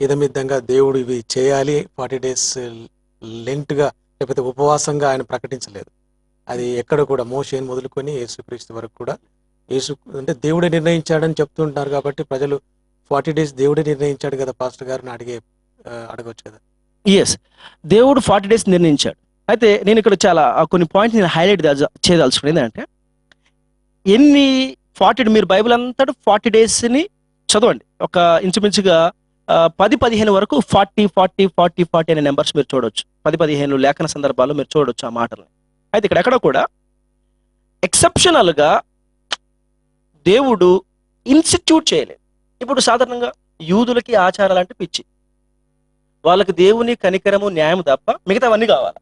ఇదమిద్దంగా దేవుడు ఇవి చేయాలి. ఫార్టీ డేస్ లెంట్గా లేకపోతే ఉపవాసంగా ఆయన ప్రకటించలేదు. అది ఎక్కడ కూడా మోషేని మొదలుకొని యేసుక్రీస్తు వరకు కూడా యేసు అంటే దేవుడే నిర్ణయించాడని చెప్తుంటారు కాబట్టి ప్రజలు ఫార్టీ డేస్ దేవుడే నిర్ణయించాడు కదా పాస్టర్ గారిని అడిగే అడగవచ్చు కదా ఎస్ దేవుడు ఫార్టీ డేస్ నిర్ణయించాడు. అయితే నేను ఇక్కడ చాలా కొన్ని పాయింట్స్ నేను హైలైట్ చేయదలుచుకునేది ఏంటంటే ఎన్ని ఫార్టీ మీరు బైబిల్ అంతటా ఫార్టీ డేస్ని చదవండి. ఒక ఇంచుమించుగా పది పదిహేను వరకు ఫార్టీ ఫార్టీ ఫార్టీ ఫార్టీ అనే నెంబర్స్ మీరు చూడొచ్చు. పది పదిహేను లేఖన సందర్భాల్లో మీరు చూడొచ్చు ఆ మాటలు అయితే ఇక్కడ ఎక్కడ కూడా ఎక్సెప్షనల్గా దేవుడు ఇన్స్టిట్యూట్ చేయలేదు. ఇప్పుడు సాధారణంగా యూదులకి ఆచారాలు అంటే పిచ్చి. వాళ్ళకి దేవుని కనికరము న్యాయం తప్ప మిగతావన్నీ కావాలి?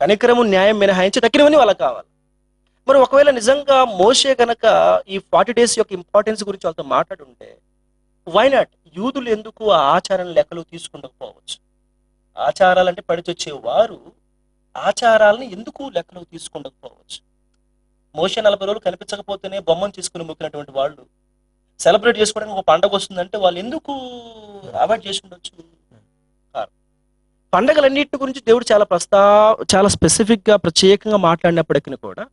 కనికరము న్యాయం మినహాయించి తక్కినవన్నీ వాళ్ళకి కావాలి? మరి ఒకవేళ నిజంగా మోసే కనుక ఈ ఫార్టీ డేస్ యొక్క ఇంపార్టెన్స్ గురించి వాళ్ళతో మాట్లాడుంటే వైనాట్ యూదులు ఎందుకు ఆ ఆచారం లెక్కలు తీసుకుండకపోవచ్చు ఆచారాలంటే పడిచొచ్చే వారు ఆచారాలను ఎందుకు లెక్కలు తీసుకుండకపోవచ్చు మోసే నలభై రోజులు కనిపించకపోతేనే బొమ్మను తీసుకుని మొక్కినటువంటి వాళ్ళు సెలబ్రేట్ చేసుకోవడానికి ఒక పండగ వస్తుందంటే వాళ్ళు ఎందుకు అవాయిడ్ చేసి పండగలన్నిటి గురించి దేవుడు చాలా ప్రస్తా చాలా స్పెసిఫిక్గా ప్రత్యేకంగా మాట్లాడినప్పటికీ కూడా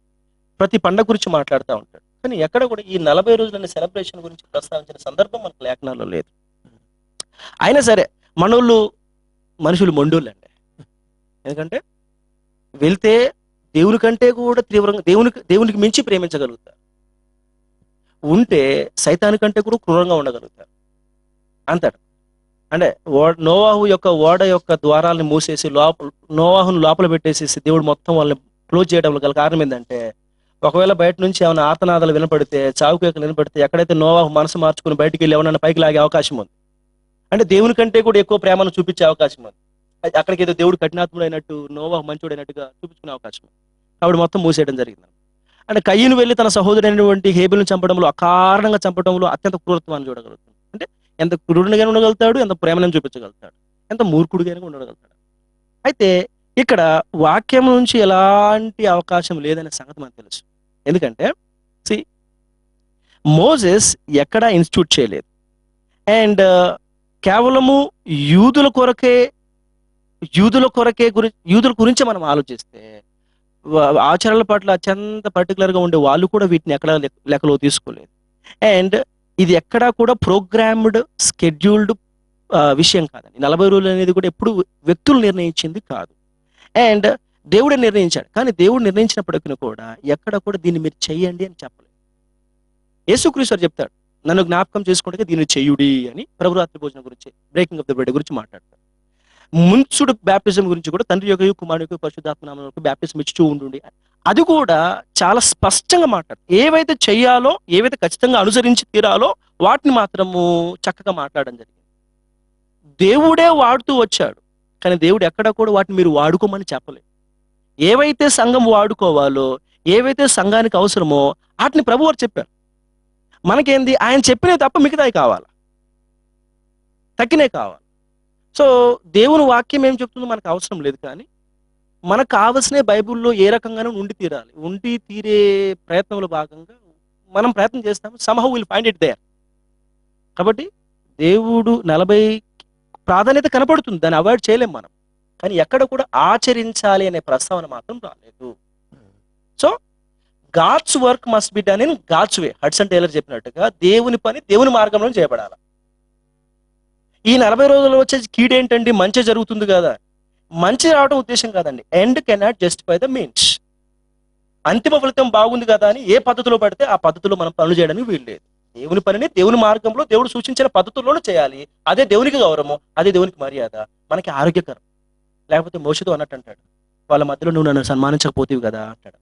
ప్రతి పండగ గురించి మాట్లాడుతూ ఉంటాడు. కానీ ఎక్కడ కూడా ఈ నలభై రోజుల సెలబ్రేషన్ గురించి ప్రస్తావించిన సందర్భం మనకు లేఖనాల్లో లేదు. అయినా సరే మనోళ్ళు మనుషులు మొండోళ్ళు అండి ఎందుకంటే వెళ్తే దేవుని కంటే కూడా తీవ్రంగా దేవునికి దేవునికి మించి ప్రేమించగలుగుతారు. ఉంటే సైతాని కంటే కూడా క్రూరంగా ఉండగలుగుతారు. అంతట అంటే నోవాహు యొక్క ఓడ యొక్క ద్వారాలను మూసేసి లోపల నోవాహును లోపల పెట్టేసేసి దేవుడు మొత్తం వాళ్ళని క్లోజ్ చేయడం గల కారణం ఏంటంటే ఒకవేళ బయట నుంచి ఏమైనా ఆతనాదాలు వినపడితే చావు కేకలు వినపడితే ఎక్కడైతే నోవా మనసు మార్చుకుని బయటికి వెళ్ళి ఏమన్నా పైకి లాగే అవకాశం ఉంది. అంటే దేవుని కంటే కూడా ఎక్కువ ప్రేమను చూపించే అవకాశం ఉంది. అయితే అక్కడికి ఏదో దేవుడు కఠినాత్ముడు అయినట్టు నోవాహు మంచోడు అయినట్టుగా చూపించుకునే అవకాశం కాబట్టి మొత్తం మూసేయడం జరిగింది. అంటే కయ్యను వెళ్ళి తన సహోదరుడైనటువంటి హేబుల్ని చంపడంలో అకారణంగా చంపడంలో అత్యంత క్రూరత్వాన్ని చూడగలుగుతాడు. అంటే ఎంత క్రూరునిగా ఉండగలుగుతాడు ఎంత ప్రేమను చూపించగలుగుతాడు ఎంత మూర్ఖుడిగానే ఉండగలుగుతాడు. అయితే ఇక్కడ వాక్యం నుంచి ఎలాంటి అవకాశం లేదనే సంగతి మనకు తెలుసు. ఎందుకంటే సి మోజెస్ ఎక్కడా ఇన్స్టిట్యూట్ చేయలేదు. అండ్ uh, కేవలము యూదుల కొరకే యూదుల కొరకే గురించి యూదుల గురించి మనం ఆలోచిస్తే ఆచారాల పట్ల అత్యంత పర్టికులర్గా ఉండే వాళ్ళు కూడా వీటిని ఎక్కడ లెక్కలో తీసుకోలేదు. అండ్ ఇది ఎక్కడా కూడా ప్రోగ్రామ్డ్ స్కెడ్యూల్డ్ uh, విషయం కాదండి. నలభై రోజులు అనేది కూడా ఎప్పుడు వ్యక్తులు నిర్ణయించింది కాదు. అండ్ దేవుడే నిర్ణయించాడు. కానీ దేవుడు నిర్ణయించినప్పటికీ కూడా ఎక్కడ కూడా దీన్ని మీరు చెయ్యండి అని చెప్పలేదు. యేసుక్రీస్తు చెప్తాడు నన్ను జ్ఞాపకం చేసుకుంటే దీన్ని చెయ్యుడి అని ప్రభురాత్రి భోజనం గురించి బ్రేకింగ్ ఆఫ్ ద బ్రెడ్ గురించి మాట్లాడతాడు ముంచుడు బ్యాప్టిజం గురించి కూడా తండ్రి యొక్క కుమారుడి యొక్క పరిశుద్ధాత్మ యొక్క బ్యాప్టిజం ఇచ్చుతూ ఉండండి. అది కూడా చాలా స్పష్టంగా మాట్లాడు ఏవైతే చేయాలో ఏవైతే ఖచ్చితంగా అనుసరించి తీరాలో వాటిని మాత్రము చక్కగా మాట్లాడడం జరిగింది. దేవుడే వాడుతూ వచ్చాడు. కానీ దేవుడు ఎక్కడ కూడా వాటిని మీరు వాడుకోమని చెప్పలేదు. ఏవైతే సంఘం వాడుకోవాలో ఏవైతే సంఘానికి అవసరమో వాటిని ప్రభు వారు చెప్పారు. మనకేంది? ఆయన చెప్పినవి తప్ప మిగతాయి కావాలి? తగ్గినే కావాలి? సో దేవుని వాక్యం ఏం చెప్తుందో మనకు అవసరం లేదు కానీ మనకు కావలసిన బైబిల్లో ఏ రకంగానూ ఉండి తీరాలి. ఉండి తీరే ప్రయత్నంలో భాగంగా మనం ప్రయత్నం చేస్తాము. Somehow will find it there కాబట్టి దేవుడు నలభై ప్రాధాన్యత కనపడుతుంది. దాన్ని అవాయిడ్ చేయలేం మనం. కానీ ఎక్కడ కూడా ఆచరించాలి అనే ప్రస్తావన మాత్రం రాలేదు. So God's work must be done in God's way. Hudson Taylor చెప్పినట్టుగా దేవుని పని దేవుని మార్గంలో చేయబడాలి. ఈ నలభై రోజుల్లో వచ్చే కీడేంటండి మంచి జరుగుతుంది కదా. మంచి రావడం ఉద్దేశం కాదండి. End cannot justify the means. అంతిమ ఫలితం బాగుంది కదా అని ఏ పద్ధతిలో పడితే ఆ పద్ధతిలో మనం పనులు చేయడానికి వీలు లేదు. దేవుని పనిని దేవుని మార్గంలో దేవుడు సూచించిన పద్ధతుల్లోనూ చేయాలి. అదే దేవునికి గౌరవం అదే దేవునికి మర్యాద. మనకి ఆరోగ్యకరం. లేకపోతే మోసతో అన్నట్టు అంటాడు. వాళ్ళ మధ్యలో నువ్వు నన్ను సన్మానించకపోతేవి కదా అంటాడు.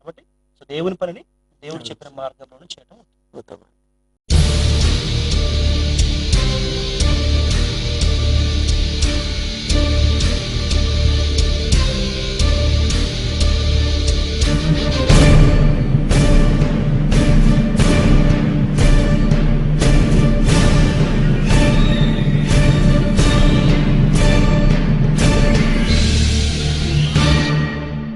కాబట్టి సో దేవుని పనిని దేవుడు చెప్పిన మార్గంలోనే చేయడం ఉత్తమం.